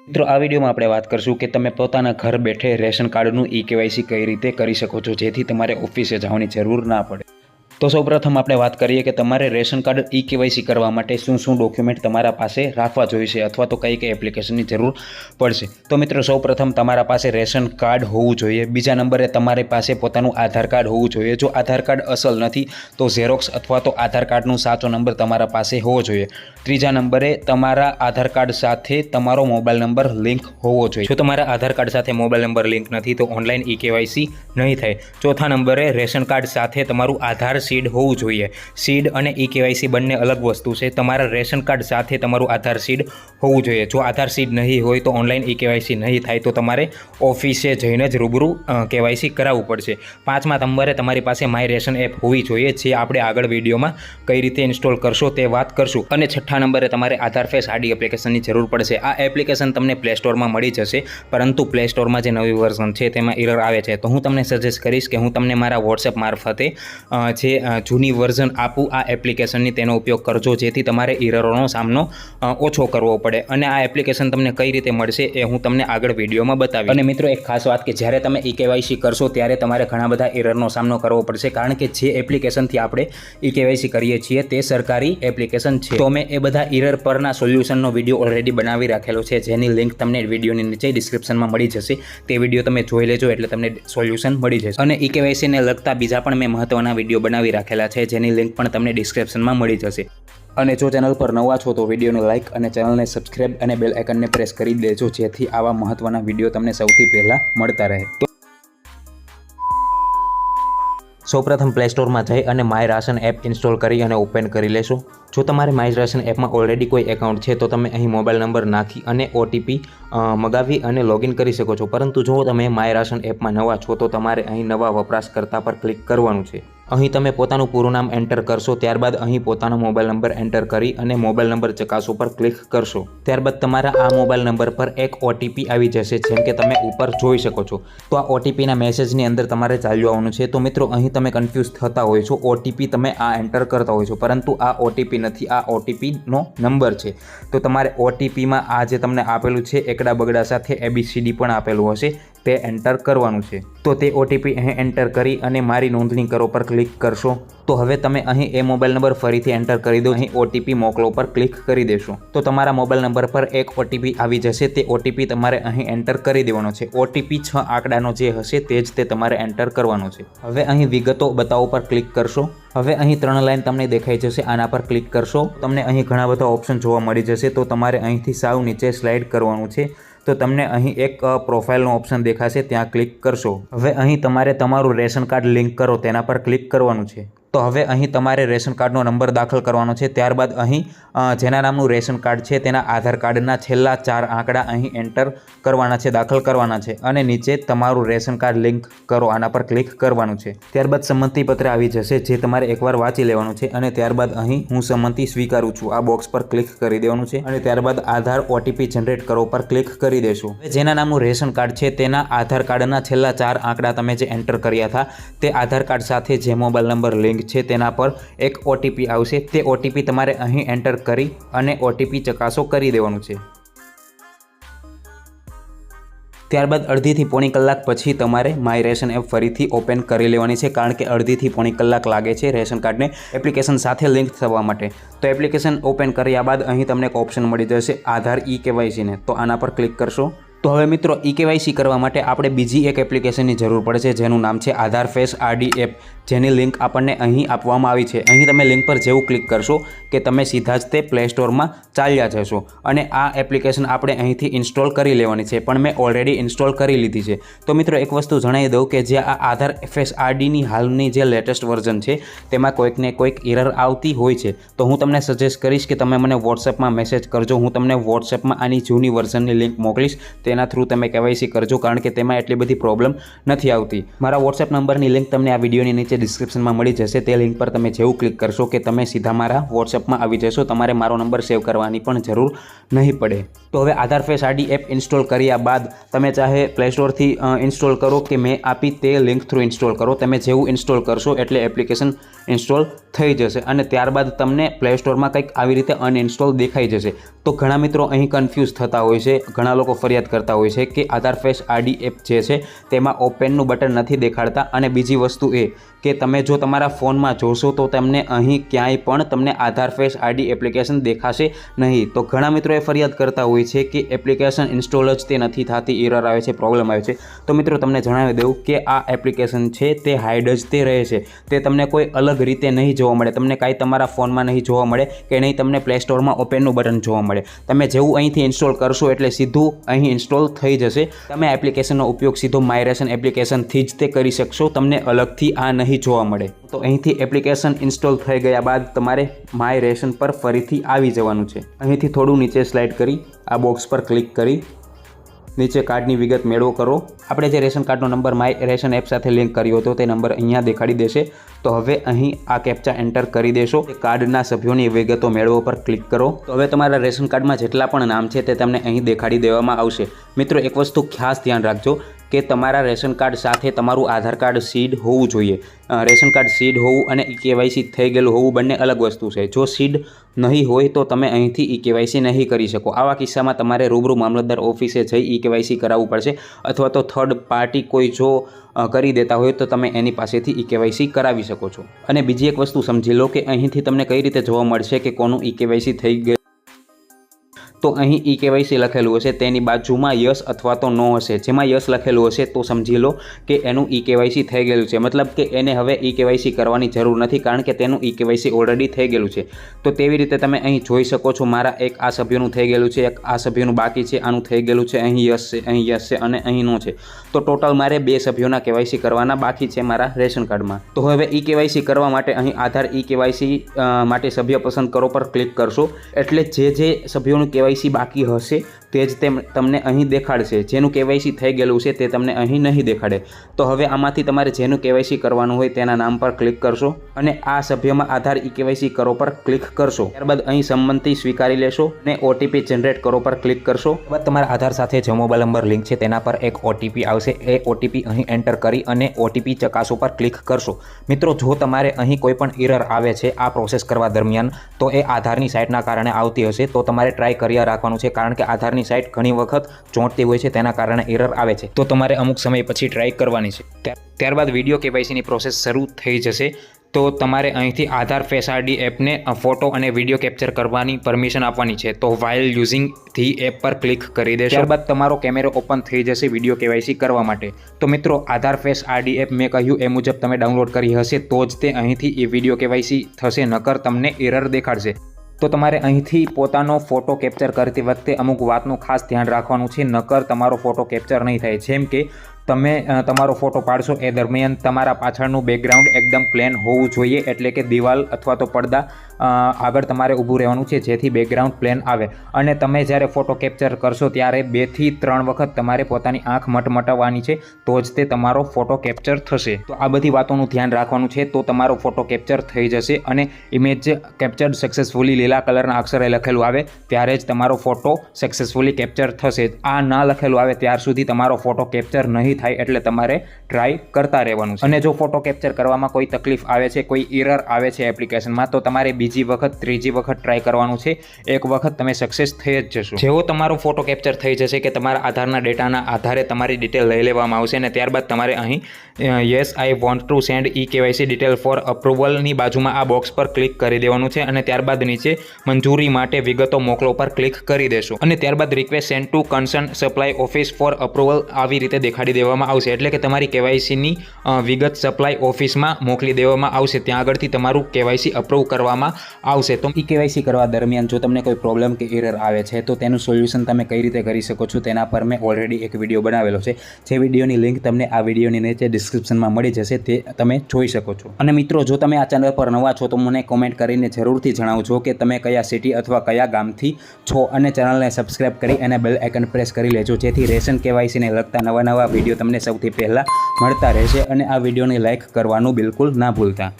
મિત્રો, આ વિડીયોમાં આપણે વાત કરશું કે તમે પોતાના ઘર બેઠે રેશન કાર્ડનું ઈ કેવાયસી કઈ રીતે કરી શકો છો જેથી તમારે ઓફિસે જવાની જરૂર ના પડે. તો સૌપ્રથમ આપણે વાત કરીએ કે તમારે રેશન કાર્ડ ઈ કેવાયસી કરવા માટે શું શું ડોક્યુમેન્ટ તમારા પાસે રાખવા જોઈશે અથવા તો કઈ કઈ એપ્લિકેશનની જરૂર પડશે. તો મિત્રો, સૌપ્રથમ તમારા પાસે રેશન કાર્ડ હોવું જોઈએ. બીજા નંબરે તમારી પાસે પોતાનું આધાર કાર્ડ હોવું જોઈએ. જો આધાર કાર્ડ અસલ નથી, તો ઝેરોક્સ અથવા તો આધાર કાર્ડનો સાચો નંબર તમારા પાસે હોવો જોઈએ. ત્રીજા નંબરે તમારા આધાર કાર્ડ સાથે તમારો મોબાઈલ નંબર લિંક હોવો જોઈએ. જો તમારા આધાર કાર્ડ સાથે મોબાઈલ નંબર લિંક નથી, તો ઓનલાઈન ઈ કેવાયસી નહીં થાય. ચોથા નંબરે રેશન કાર્ડ સાથે તમારું આધાર સીડ હોવું જોઈએ. સીડ અને ઈ કેવાયસી બંને અલગ વસ્તુ છે. તમારા રેશન કાર્ડ સાથે તમારું આધાર સીડ હોવું જોઈએ. જો આધાર સીડ નહીં હોય તો ઓનલાઈન ઈ કેવાયસી નહીં થાય તો તમારે ઓફિસે જઈને જ રૂબરૂ કેવાયસી કરાવવું પડશે. પાંચમા નંબરે તમારી પાસે માય રેશન એપ હોવી જોઈએ જે આપણે આગળ વિડીયોમાં કઈ રીતે ઇન્સ્ટોલ કરશો તે વાત કરશું. અને છઠ્ઠા નંબરે તમારે આધાર ફેસ આડી એપ્લિકેશનની જરૂર પડશે. આ એપ્લિકેશન તમને પ્લે સ્ટોરમાં મળી જશે પરંતુ પ્લે સ્ટોરમાં જે નવી વર્ઝન છે તેમાં એરર આવે છે. તો હું તમને સજેસ્ટ કરીશ કે હું તમને મારા વોટ્સએપ મારફતે અ, જૂની વર્ઝન આપું, આ એપ્લિકેશનની તેનો ઉપયોગ કરજો, જેથી તમારે ઈરરોનો સામનો ઓછો કરવો પડે. અને આ એપ્લિકેશન તમને કઈ રીતે મળશે એ હું તમને આગળ વિડીયોમાં બતાવી અને મિત્રો, એક ખાસ વાત કે જ્યારે તમે ઈ કેવાયસી કરશો, ત્યારે તમારે ઘણા બધા એરરનો સામનો કરવો પડશે, કારણ કે જે એપ્લિકેશનથી આપણે ઈ કેવાયસી કરીએ છીએ, તે સરકારી એપ્લિકેશન છે. તો મેં એ બધા એરર પરના સોલ્યુશનનો વીડિયો ઓલરેડી બનાવી રાખેલો છે. જેની લિંક તમને વિડીયોની નીચે ડિસ્ક્રિપ્શનમાં મળી જશે. તે વીડિયો તમે જોઈ લેજો, એટલે તમને સોલ્યુશન મળી જશે. અને ઈ કેવાયસીને લગતા બીજા પણ મેં મહત્ત્વના વીડિયો બનાવી રાખેલા છે, જેની લિંક પણ તમને ડિસ્ક્રિપ્શનમાં મળી જશે. અને જો ચેનલ પર નવા છો તો વિડીયોને લાઇક અને ચેનલને સબસ્ક્રાઇબ અને બેલ આઇકનને પ્રેસ કરી દેજો, જેથી આવા મહત્ત્વના વીડિયો તમને સૌથી પહેલાં મળતા રહે. સૌપ્રથમ પ્લે સ્ટોરમાં જઈ અને માય રાશન એપ ઇન્સ્ટોલ કરી અને ઓપન કરી લેશો. જો તમારે માય રાશન એપમાં ઓલરેડી કોઈ એકાઉન્ટ છે, તો તમે અહીં મોબાઈલ નંબર નાખી અને ઓટીપી મગાવી અને લોગિન કરી શકો છો. પરંતુ જો તમે માય રાશન એપમાં નવા છો, તો તમારે અહીં નવા વપરાશકર્તા પર ક્લિક કરવાનું છે. અહીં તમે પોતાનું પૂરું નામ એન્ટર કરશો, ત્યારબાદ અહીં પોતાનો મોબાઈલ નંબર એન્ટર કરી અને મોબાઈલ નંબર ચકાસો પર ક્લિક કરશો. ત્યારબાદ તમારા આ મોબાઈલ નંબર પર એક ઓટીપી આવી જશે, જેમ કે તમે ઉપર જોઈ શકો છો. તો આ ઓટીપીના મેસેજની અંદર તમારે ચાલ્યું આવવાનું છે. તો મિત્રો, અહીં તમે કન્ફ્યુઝ થતા હોય છો. ઓટીપી તમે આ એન્ટર કરતા હોય છો, પરંતુ આ ઓટીપી નથી. આ ઓટીપીનો નંબર છે. તો તમારે ઓટીપીમાં આ જે તમને આપેલું છે, એકડા બગડા સાથે એબીસીડી પણ આપેલું હશે. તે એન્ટર કરવાનું છે. તો તે ઓટીપી અહીં એન્ટર કરી અને મારી નોંધણી કરો પર ક્લિક કરશો. તો હવે તમે અહીં એ મોબાઈલ નંબર ફરીથી એન્ટર કરી દો. અહીં ઓટીપી મોકલો પર ક્લિક કરી દેશો. તો તમારા મોબાઈલ નંબર પર એક ઓટીપી આવી જશે. તે ઓટીપી તમારે અહીં એન્ટર કરી દેવાનો છે. ઓટીપી છ આંકડાનો જે હશે તે જ તે તમારે એન્ટર કરવાનો છે. હવે અહીં વિગતો બતાવો પર ક્લિક કરશો. હવે અહીં ત્રણ લાઇન તમને દેખાઈ જશે. આના પર ક્લિક કરશો. તમને અહીં ઘણા બધા ઓપ્શન જોવા મળી જશે. તો તમારે અહીંથી સાવ નીચે સ્લાઇડ કરવાનું છે. તો તમને અહીં એક પ્રોફાઇલનો ઓપ્શન દેખાશે. ત્યાં ક્લિક કરશો. હવે અહીં તમારે તમારું રેશન કાર્ડ લિંક કરો. તેના પર ક્લિક કરવાનું છે. તો હવે અહીં તમારે રેશન કાર્ડનો નંબર દાખલ કરવાનો છે. ત્યારબાદ અહીં જેના નામનું રેશન કાર્ડ છે તેના આધાર કાર્ડના છેલ્લા ચાર આંકડા અહીં એન્ટર કરવાના છે, દાખલ કરવાના છે અને નીચે તમારું રેશન કાર્ડ લિંક કરો, આના પર ક્લિક કરવાનું છે. ત્યારબાદ સંમતિપત્ર આવી જશે જે તમારે એકવાર વાંચી લેવાનું છે અને ત્યારબાદ અહીં હું સંમતિ સ્વીકારું છું. આ બોક્સ પર ક્લિક કરી દેવાનું છે અને ત્યારબાદ આધાર ઓટીપી જનરેટ કરો પર ક્લિક કરી દેશો. જેના નામનું રેશન કાર્ડ છે તેના આધાર કાર્ડના છેલ્લા ચાર આંકડા તમે જે એન્ટર કર્યા હતા તે આધાર કાર્ડ સાથે જે મોબાઈલ નંબર લિંક છે તેના પર એક ઓટીપી આવશે. તે ઓટીપી તમારે અહીં એન્ટર કરી અને ઓટીપી ચકાસો કરી દેવાનું છે. ત્યારબાદ અડધીથી પોણી કલાક પછી તમારે માય રેશન એપ ફરીથી ઓપન કરી લેવાની છે, કારણ કે અડધીથી પોણી કલાક લાગે છે રેશન કાર્ડને એપ્લિકેશન સાથે લિંક થવા માટે. તો એપ્લિકેશન ઓપન કર્યા બાદ અહીં તમને એક ઓપ્શન મળી જશે, આધાર ઈ કેવાયસીને. તો આના પર ક્લિક કરશો. તો હવે મિત્રો ઈ કેવાયસી કરવા માટે આપણે બીજી એક એપ્લિકેશનની જરૂર પડશે, જેનું નામ છે આધાર ફેસ આરડી એપ જેની લિંક આપણને અહીં આપવામાં આવી છે. અહીં તમે લિંક પર જેવું ક્લિક કરશો કે તમે સીધા જ તે પ્લે સ્ટોરમાં ચાલ્યા જશો. અને આ એપ્લિકેશન આપણે અહીંથી ઇન્સ્ટોલ કરી લેવાની છે, પણ મેં ઓલરેડી ઇન્સ્ટોલ કરી લીધી છે. તો મિત્રો એક વસ્તુ જણાવી દઉં કે જે આ આધાર ફેસ આરડીની હાલની જે લેટેસ્ટ વર્ઝન છે, તેમાં કોઈકને કોઈક એરર આવતી હોય છે. તો હું તમને સજેસ્ટ કરીશ કે તમે મને વોટ્સએપમાં મેસેજ કરજો. હું તમને વોટ્સએપમાં આની જૂની વર્ઝનની લિંક મોકલીશ. તેના થ્રુ તમે કેવાયસી કરજો, કારણ કે તેમાં એટલી બધી પ્રોબ્લેમ નથી આવતી. મારા વોટ્સએપ નંબરની લિંક તમને આ વિડીયોની નીચે ડિસ્ક્રિપ્શનમાં મળી જશે. તે લિંક પર તમે જેવું ક્લિક કરશો કે તમે સીધા મારા વોટ્સએપમાં આવી જશો, તમારે મારો નંબર સેવ કરવાની પણ જરૂર નહીં પડે. તો હવે Aadhaar face RD app install કર્યા બાદ તમે ચાહે પ્લે સ્ટોરથી ઇન્સ્ટોલ કરો કે મેં આપી તે લિંક થ્રુ ઇન્સ્ટોલ કરો. તમે જેવું ઇન્સ્ટોલ કરશો એટલે એપ્લિકેશન ઇન્સ્ટોલ થઈ જશે અને ત્યારબાદ તમને પ્લે સ્ટોરમાં કંઈક આવી રીતે અનઇન્સ્ટોલ દેખાઈ જશે. તો ઘણા મિત્રો અહીં કન્ફ્યુઝ થતા હોય છે. ઘણા લોકો ફરિયાદ કરતા હોય છે કે આધાર ફેસ આરડી એપ જે છે, તેમાં ઓપનનું બટન નથી દેખાડતા અને બીજી વસ્તુ એ કે તમે જો તમારા ફોનમાં જોશો તો તમને અહીં ક્યાંય પણ તમને આધાર ફેસ આઈડી એપ્લિકેશન દેખાશે નહીં. તો ઘણા મિત્રોએ ફરિયાદ કરતા હોય છે કે એપ્લિકેશન ઇન્સ્ટોલ જ તે નથી થતી, એરર આવે છે, પ્રોબ્લેમ આવે છે. તો મિત્રો તમને જણાવી દઉં કે આ એપ્લિકેશન છે તે હાઇડ જ તે રહે છે. તે તમને કોઈ અલગ રીતે નહીં જોવા મળે. તમને કાંઈ તમારા ફોનમાં નહીં જોવા મળે કે નહીં તમને પ્લે સ્ટોરમાં ઓપનનું બટન જોવા મળે. તમે જેવું અહીંથી ઇન્સ્ટોલ કરશો એટલે સીધું અહીં ઇન્સ્ટોલ થઈ જશે. તમે એપ્લિકેશનનો ઉપયોગ સીધો માયરેશન એપ્લિકેશનથી જ તે કરી શકશો. તમને અલગથી આ નહીં જોવા મળે. તો અહીંથી એપ્લિકેશન ઇન્સ્ટોલ થઈ ગયા બાદ તમારે માય રેશન પર ફરીથી આવી જવાનું છે. અહીંથી થોડું નીચે સ્લાઇડ કરી, આ બોક્સ પર ક્લિક કરી, નીચે કાર્ડની વિગત મેળવો કરો. આપણે જે રેશન કાર્ડનો નંબર માય રેશન એપ સાથે લિંક કર્યો હતો, તે નંબર અહીંયા દેખાડી દેશે. તો હવે અહીં આ કેપ્ચા એન્ટર કરી દેશો. કાર્ડના સભ્યોની વિગતો મેળવો પર ક્લિક કરો. તો હવે તમારા રેશન કાર્ડમાં જેટલા પણ નામ છે, તે તમને અહીં દેખાડી દેવામાં આવશે. મિત્રો, એક વસ્તુ ખાસ ધ્યાન રાખજો. કે તમારા રેશન કાર્ડ સાથે તમારું આધાર કાર્ડ સીડ હોવું જોઈએ. રેશન કાર્ડ સીડ હોવું અને ઈ કેવાયસી થઈ ગયેલું હોવું બંને અલગ વસ્તુ છે. જો સીડ નહીં હોય તો તમે અહીંથી ઈ કેવાયસી નહીં કરી શકો. આવા કિસ્સામાં તમારે રૂબરૂ મામલતદાર ઓફિસે જઈ ઈ કેવાયસી કરાવવું પડશે અથવા તો થર્ડ પાર્ટી કોઈ જો કરી દેતા હોય તો તમે એની પાસેથી ઈ કેવાયસી કરાવી શકો છો. અને બીજી એક વસ્તુ સમજી લો કે અહીંથી તમને કઈ રીતે જોવા મળશે કે કોનું ઈ કેવાયસી થઈ ગયું તો અહીં ઈ કેવાયસી લખેલું હશે. તેની બાજુમાં યસ અથવા તો નો હશે. જેમાં યસ લખેલું હશે તો સમજી લો કે એનું ઈ કેવાયસી થઈ ગયેલું છે. મતલબ કે એને હવે ઈ કેવાયસી કરવાની જરૂર નથી કારણ કે તેનું ઈ કેવાયસી ઓલરેડી થઈ ગયેલું છે. તો તેવી રીતે તમે અહીં જોઈ શકો છો મારા એક આ સભ્યનું થઈ ગયેલું છે, એક આ સભ્યનું બાકી છે, આનું થઈ ગયેલું છે, અહીં યસ છે, અહીં યસ છે અને અહીં નો છે. તો ટોટલ મારે બે સભ્યોના કેવાયસી કરવાના બાકી છે મારા રેશન કાર્ડમાં. તો હવે ઈ કેવાયસી કરવા માટે અહીં આધાર ઈ કેવાયસી માટે સભ્ય પસંદ કરો પર ક્લિક કરશો. એટલે જે જે સભ્યોનું કેવાયસી બાકી હશે. તે જ તેમ તમને અહીં દેખાડશે. જેનું કેવાયસી થઈ ગયેલું છે તે તમને અહીં નહીં દેખાડે. તો હવે આમાંથી તમારે જેનું કેવાયસી કરવાનું હોય તેના નામ પર ક્લિક કરશો અને આ સભ્યમાં આધાર ઈ કેવાયસી કરો પર ક્લિક કરશો. ત્યારબાદ અહીં સંમતિ સ્વીકારી લેશો અને ઓટીપી જનરેટ કરો પર ક્લિક કરશો. ત્યારબાદ તમારા આધાર સાથે જે મોબાઈલ નંબર લિંક છે તેના પર એક ઓટીપી આવશે. એ ઓટીપી અહીં એન્ટર કરી અને ઓટીપી ચકાસો પર ક્લિક કરશો. મિત્રો, જો તમારે અહીં કોઈ પણ એરર આવે છે આ પ્રોસેસ કરવા દરમિયાન, તો એ આધારની સાઇટના કારણે આવતી હશે. તો તમારે ટ્રાય કર્યા રાખવાનું છે કારણ કે આધારની સાઇટ ઘણી વખત ચોંટતી હોય છે, તેના કારણે એરર આવે છે. તો તમારે અમુક સમય પછી ટ્રાય કરવાની છે. ત્યારબાદ વીડિયો કેવાયસીની પ્રોસેસ શરૂ થઈ જશે. તો તમારે અહીંથી આધાર ફેસ આરડી એપને ફોટો અને વીડિયો કેપ્ચર કરવાની પરમિશન આપવાની છે. તો વાઇલ યુઝિંગથી એપ પર ક્લિક કરી દેશો. ત્યારબાદ તમારો કેમેરો ઓપન થઈ જશે વીડિયો કેવાયસી કરવા માટે. તો મિત્રો, આધાર ફેસ આરડી એપ મેં કહ્યું, એ મુજબ તમે ડાઉનલોડ કરી હશે, તો જ તે અહીંથી એ વીડિયો કેવાયસી થશે, નકર તમને એરર દેખાડશે. તો તમારે અહીંથી પોતાનો ફોટો કેપ્ચર કરતી વખતે અમુક વાતનું ખાસ ધ્યાન રાખવાનું છે. નકર તમારો ફોટો કેપ્ચર નહીં થાય. જેમ કે તમે તમારો ફોટો પાડશો, એ દરમિયાન તમારા પાછળનું બેકગ્રાઉન્ડ એકદમ પ્લેન હોવું જોઈએ. એટલે કે દિવાલ અથવા તો પડદા આગળ તમારે ઊભું રહેવાનું છે, જેથી બેકગ્રાઉન્ડ પ્લેન આવે. અને તમે જ્યારે ફોટો કેપ્ચર કરશો, ત્યારે બેથી ત્રણ વખત તમારે પોતાની આંખ મટમટાવવાની છે, તો જ તે તમારો ફોટો કેપ્ચર થશે. તો આ બધી વાતોનું ધ્યાન રાખવાનું છે, તો તમારો ફોટો કેપ્ચર થઈ જશે અને ઇમેજ કેપ્ચર સક્સેસફુલી લીલા કલરના અક્ષરે લખેલું આવે, ત્યારે જ તમારો ફોટો સક્સેસફુલી કેપ્ચર થશે. આ ના લખેલું આવે, ત્યાર સુધી તમારો ફોટો કેપ્ચર નહીં થાય એટલે તમારે ટ્રાય કરતા રહેવાનું અને જો ફોટો કેપ્ચર કરવામાં કોઈ તકલીફ આવે છે, કોઈ ઇરર આવે છે એપ્લિકેશનમાં તો તમારે બીજી વખત, ત્રીજી વખત ટ્રાય કરવાનું છે. એક વખત તમે સક્સેસ થઈ જ જશો. જેવો તમારો ફોટો કેપ્ચર થઈ જશે કે તમારા આધારના ડેટાના આધારે તમારી ડિટેલ લઈ લેવામાં આવશે અને ત્યારબાદ તમારે અહીં yes I want to send e KYC detail for અપ્રુવલની બાજુમાં આ બોક્સ પર ક્લિક કરી દેવાનું છે અને ત્યારબાદ નીચે મંજૂરી માટે વિગતો મોકલો પર ક્લિક કરી દેશો. અને ત્યારબાદ request send to concern supply office for approval આવી રીતે દેખાડી દેવામાં આવશે. એટલે કે તમારી કેવાયસીની વિગત સપ્લાય ઓફિસમાં મોકલી દેવામાં આવશે. ત્યાં આગળથી તમારું કેવાયસી અપ્રૂવ કરવામાં આવશે. તો ઈ કેવાયસી કરવા દરમિયાન જો તમને કોઈ પ્રોબ્લેમ કે એરર આવે છે, તો તેનું સોલ્યુશન તમે કઈ રીતે કરી શકો છો, તેના પર મેં ઓલરેડી એક વીડિયો બનાવેલો છે. જે વિડીયોની લિંક તમને આ વિડીયોની નીચે ડિસ્ક્રિપ્શનમાં મળી જશે, તે તમે જોઈ શકો છો. અને મિત્રો, જો તમે આ ચેનલ પર નવા છો, તો મને કોમેન્ટ કરીને જરૂરથી જણાવજો કે તમે કયા સિટી અથવા કયા ગામથી છો. અને ચેનલને સબસ્ક્રાઇબ કરી અને બેલ આઇકન પ્રેસ કરી લેજો. જેથી રેશન કેવાયસીને લગતા નવા નવા વીડિયો તમને સૌથી પહેલાં મળતા રહેશે અને આ વિડીયોને લાઇક કરવાનું બિલકુલ ના ભૂલતા.